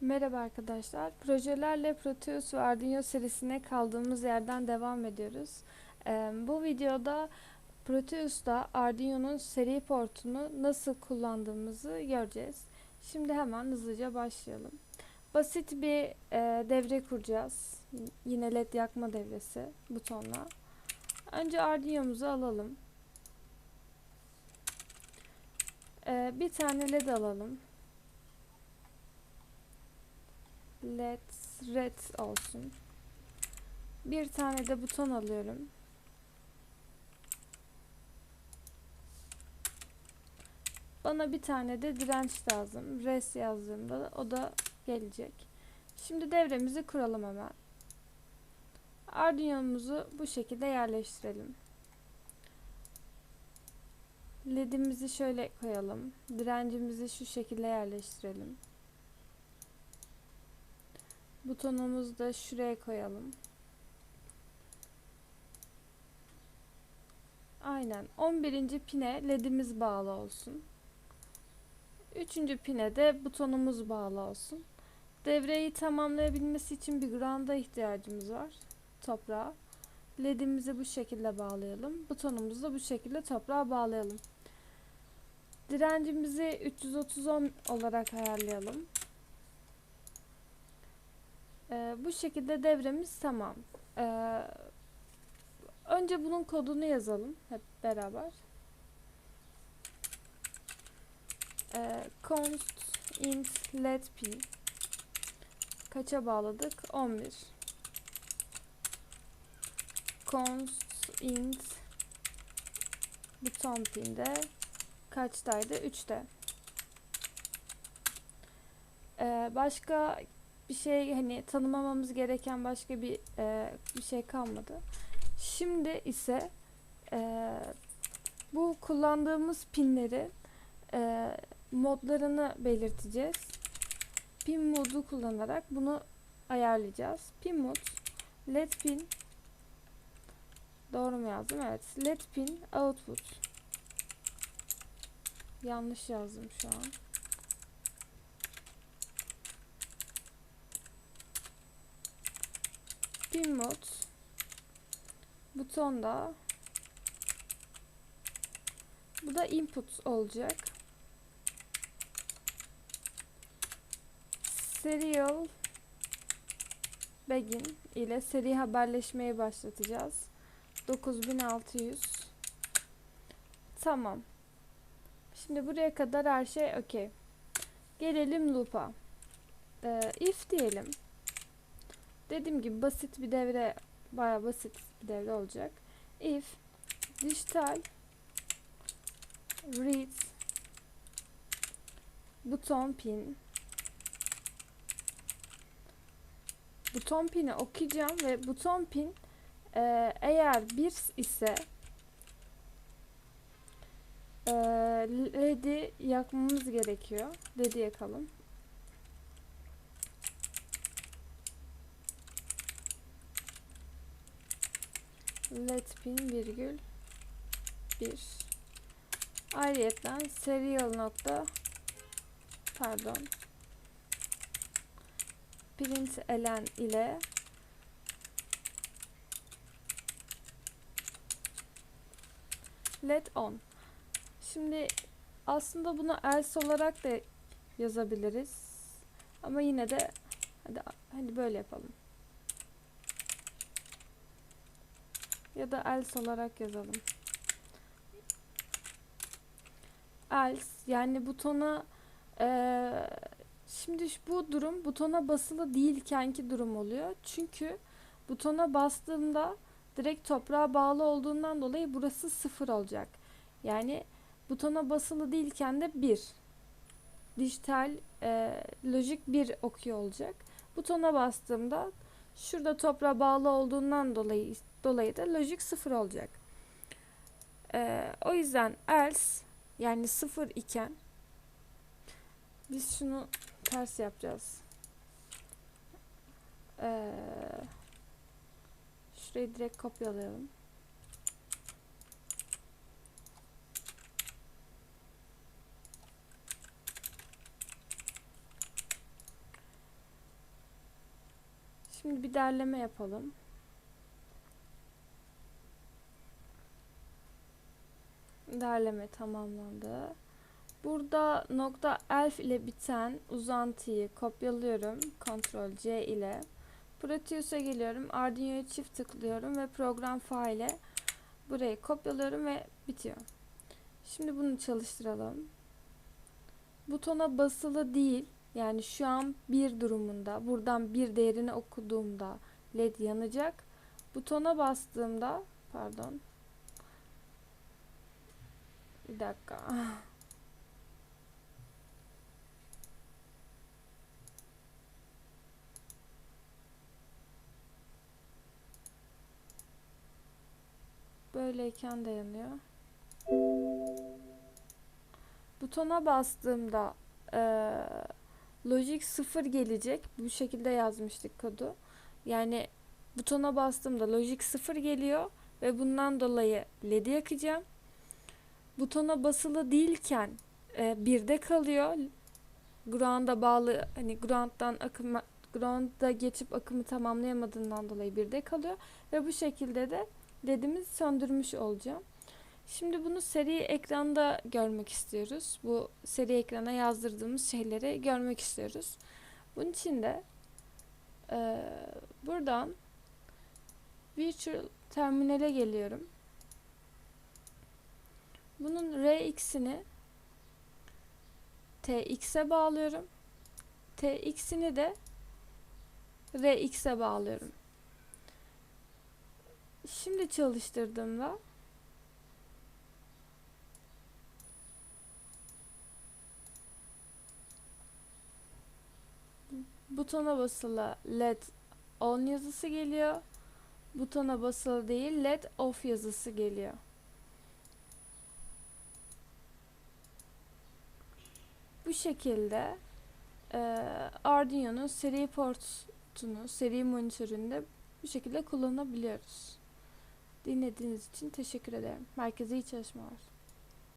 Merhaba arkadaşlar. Projelerle Proteus ve Arduino serisine kaldığımız yerden devam ediyoruz. Ee, bu videoda Proteus'ta Arduino'nun seri portunu nasıl kullandığımızı göreceğiz. Şimdi hemen hızlıca başlayalım. Basit bir e, devre kuracağız. Yine led yakma devresi butonla. Önce Arduino'muzu alalım. Ee, bir tane led alalım. Let's red olsun. Bir tane de buton alıyorum. Bana bir tane de direnç lazım. Res yazdığımda o da gelecek. Şimdi devremizi kuralım hemen. Arduino'muzu bu şekilde yerleştirelim. LED'imizi şöyle koyalım. Direncimizi şu şekilde yerleştirelim. Butonumuzu da şuraya koyalım. Aynen. 11. pine ledimiz bağlı olsun. 3. pine de butonumuz bağlı olsun. Devreyi tamamlayabilmesi için bir ground'a ihtiyacımız var. Toprağa. Ledimizi bu şekilde bağlayalım. Butonumuzu da bu şekilde toprağa bağlayalım. Direncimizi 330 ohm olarak ayarlayalım. Ee, bu şekilde devremiz tamam. Ee, önce bunun kodunu yazalım hep beraber. Ee, const int led pin kaça bağladık? 11. Const int buton pinde kaçtaydı? 3'te. Ee, başka bir şey hani tanımamamız gereken başka bir e, bir şey kalmadı. Şimdi ise e, bu kullandığımız pinleri e, modlarını belirteceğiz. Pin modu kullanarak bunu ayarlayacağız. Pin mod led pin doğru mu yazdım? Evet. Led pin output yanlış yazdım şu an. Pin mod butonda bu da input olacak. Serial begin ile seri haberleşmeyi başlatacağız. 9600 Tamam. Şimdi buraya kadar her şey okey. Gelelim loop'a. Ee, if diyelim. Dediğim gibi basit bir devre, bayağı basit bir devre olacak. If dijital read buton pin buton pini okuyacağım ve buton pin e, eğer bir ise e, LED'i yakmamız gerekiyor. LED'i yakalım. Led pin virgül 1 ayrıyetten serial nokta pardon. Print elen ile led on. Şimdi aslında bunu else olarak da yazabiliriz. Ama yine de hadi, hadi böyle yapalım ya da else olarak yazalım. Else yani butona eee, şimdi bu durum butona basılı değilkenki durum oluyor. Çünkü butona bastığımda direkt toprağa bağlı olduğundan dolayı burası sıfır olacak. Yani butona basılı değilken de bir. Dijital eee lojik bir okuyor olacak. Butona bastığımda şurada toprağa bağlı olduğundan dolayı dolayı da lojik sıfır olacak. Ee, o yüzden else yani sıfır iken biz şunu ters yapacağız. Ee, şurayı direkt kopyalayalım. Şimdi bir derleme yapalım. Derleme tamamlandı. Burada nokta elf ile biten uzantıyı kopyalıyorum. Ctrl C ile. Proteus'a geliyorum. Arduino'ya çift tıklıyorum ve program faile burayı kopyalıyorum ve bitiyor. Şimdi bunu çalıştıralım. Butona basılı değil. Yani şu an bir durumunda. Buradan bir değerini okuduğumda led yanacak. Butona bastığımda pardon. Bir dakika. Böyleyken de yanıyor. Butona bastığımda eee Logic 0 gelecek. Bu şekilde yazmıştık kodu. Yani butona bastığımda Logic 0 geliyor ve bundan dolayı LED'i yakacağım. Butona basılı değilken e, birde kalıyor. Ground'a bağlı hani ground'dan akım ground'a geçip akımı tamamlayamadığından dolayı birde kalıyor ve bu şekilde de LED'imi söndürmüş olacağım. Şimdi bunu seri ekranda görmek istiyoruz. Bu seri ekrana yazdırdığımız şeyleri görmek istiyoruz. Bunun için de e, buradan Virtual Terminal'e geliyorum. Bunun Rx'ini Tx'e bağlıyorum. Tx'ini de Rx'e bağlıyorum. Şimdi çalıştırdığımda butona basılı led on yazısı geliyor. Butona basılı değil led off yazısı geliyor. Bu şekilde e, Arduino'nun seri portunu, seri monitöründe bu şekilde kullanabiliyoruz. Dinlediğiniz için teşekkür ederim. Herkese iyi çalışmalar.